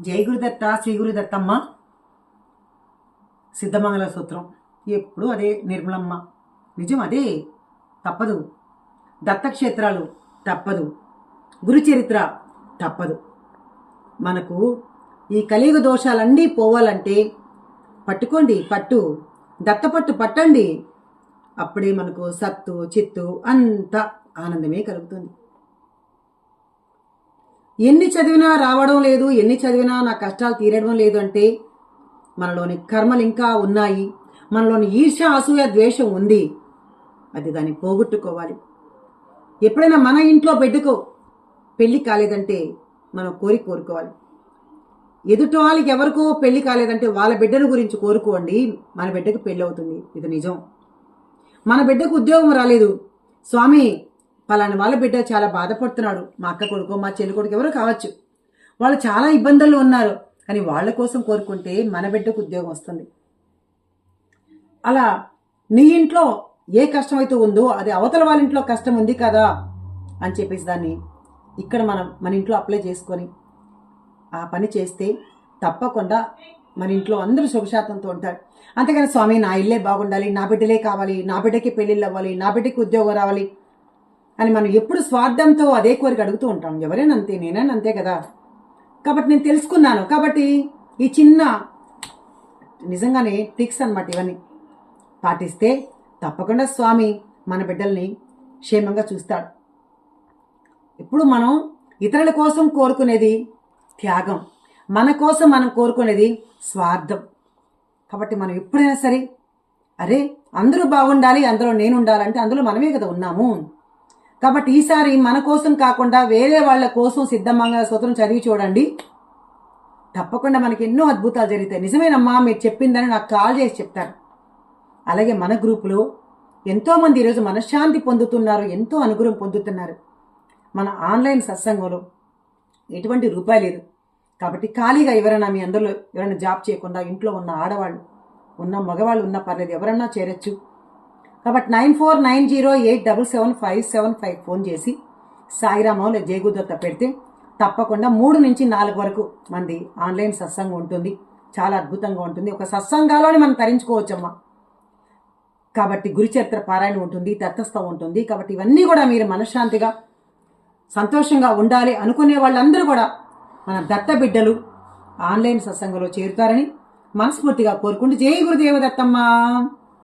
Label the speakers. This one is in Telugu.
Speaker 1: జై గురుదత్త శ్రీ గురుదత్తమ్మ సిద్ధమంగళ సూత్రం. ఎప్పుడు అదే నిర్మలమ్మ. నిజం అదే. తప్పదు. దత్తక్షేత్రాలు తప్పదు. గురుచరిత్ర తప్పదు. మనకు ఈ కలియుగ దోషాలన్నీ పోవాలంటే పట్టుకోండి పట్టు. దత్తపట్టు పట్టండి. అప్పుడే మనకు సత్తు చిత్తు అంత ఆనందమే కలుగుతుంది. ఎన్ని చదివినా రావడం లేదు ఎన్ని చదివినా నా కష్టాలు తీరడం లేదు అంటే మనలోని కర్మలు ఇంకా ఉన్నాయి. మనలోని ఈర్ష్య అసూయ ద్వేషం ఉంది. అది దాన్ని పోగొట్టుకోవాలి. ఎప్పుడైనా మన ఇంట్లో బిడ్డకు పెళ్ళి కాలేదంటే మనం కోరి కోరుకోవాలి. ఎదుటి వాళ్ళకి ఎవరికో పెళ్ళి కాలేదంటే వాళ్ళ బిడ్డను గురించి కోరుకోండి మన బిడ్డకు పెళ్ళి అవుతుంది. ఇది నిజం. మన బిడ్డకు ఉద్యోగం రాలేదు. స్వామి పలాని వాళ్ళ బిడ్డ చాలా బాధపడుతున్నాడు. మా అక్క కొడుకు మా చెల్లి కొడుకు ఎవరు కావచ్చు. వాళ్ళు చాలా ఇబ్బందుల్లో ఉన్నారు. కానీ వాళ్ళ కోసం కోరుకుంటే మన బిడ్డకు ఉద్యోగం వస్తుంది. అలా నీ ఇంట్లో ఏ కష్టం అయితే ఉందో అది అవతల వాళ్ళ ఇంట్లో కష్టం ఉంది కదా అని చెప్పేసి దాన్ని ఇక్కడ మనం మన ఇంట్లో అప్లై చేసుకొని ఆ పని చేస్తే తప్పకుండా మన ఇంట్లో అందరూ శుభశాతంతో ఉంటారు. అంతేగాని స్వామి నా ఇల్లే బాగుండాలి నా బిడ్డలే కావాలి నా బిడ్డకి పెళ్ళిళ్ళు అవ్వాలి నా బిడ్డకి ఉద్యోగం రావాలి. అని మనం ఎప్పుడు స్వార్థంతో అదే కోరిక అడుగుతూ ఉంటాం. ఎవరైనా అంతే నేనైనా అంతే కదా. కాబట్టి నేను తెలుసుకున్నాను. కాబట్టి ఈ చిన్న నిజంగానే టిక్స్ అనమాట ఇవన్నీ. పాటిస్తే తప్పకుండా స్వామి మన బిడ్డల్ని క్షేమంగా చూస్తాడు. ఇప్పుడు మనం ఇతరుల కోసం కోరుకునేది త్యాగం. మన కోసం మనం కోరుకునేది స్వార్థం. కాబట్టి మనం ఎప్పుడైనా సరే అరే అందరూ బాగుండాలి అందులో నేను ఉండాలంటే అందులో మనమే కదా ఉన్నాము. కాబట్టి ఈసారి మన కోసం కాకుండా వేరే వాళ్ళ కోసం సిద్ధమంగా సూత్రం చదివి చూడండి. తప్పకుండా మనకి ఎన్నో అద్భుతాలు జరుగుతాయి. నిజమేనమ్మా మీరు చెప్పిందని నాకు కాల్ చేసి చెప్తారు. అలాగే మన గ్రూపులో ఎంతోమంది ఈరోజు మనశ్శాంతి పొందుతున్నారు ఎంతో అనుగ్రహం పొందుతున్నారు. మన ఆన్లైన్ సత్సంగంలో ఎటువంటి రూపాయి లేదు. కాబట్టి ఖాళీగా ఎవరైనా మీ అందరిలో ఎవరైనా జాబ్ చేయకుండా ఇంట్లో ఉన్న ఆడవాళ్ళు ఉన్న మగవాళ్ళు ఉన్న పర్లేదు ఎవరన్నా చేరొచ్చు. కాబట్టి nine four nine zero eight double seven five seven five phone చేసి సాయిరామో లేదా జయగుదత్త పెడితే తప్పకుండా మూడు నుంచి నాలుగు వరకు మంది ఆన్లైన్ సత్సంగం ఉంటుంది. చాలా అద్భుతంగా ఉంటుంది. ఒక సత్సంగాలోనే మనం తరించుకోవచ్చమ్మా. కాబట్టి గురుచరిత్ర పారాయణ ఉంటుంది తత్వస్థం ఉంటుంది. కాబట్టి ఇవన్నీ కూడా మీరు మనశ్శాంతిగా సంతోషంగా ఉండాలి అనుకునే వాళ్ళందరూ కూడా మన దత్త బిడ్డలు ఆన్లైన్ సత్సంగంలో చేరుతారని మనస్ఫూర్తిగా కోరుకుంటూ జై గురుదేవ దత్తమ్మ.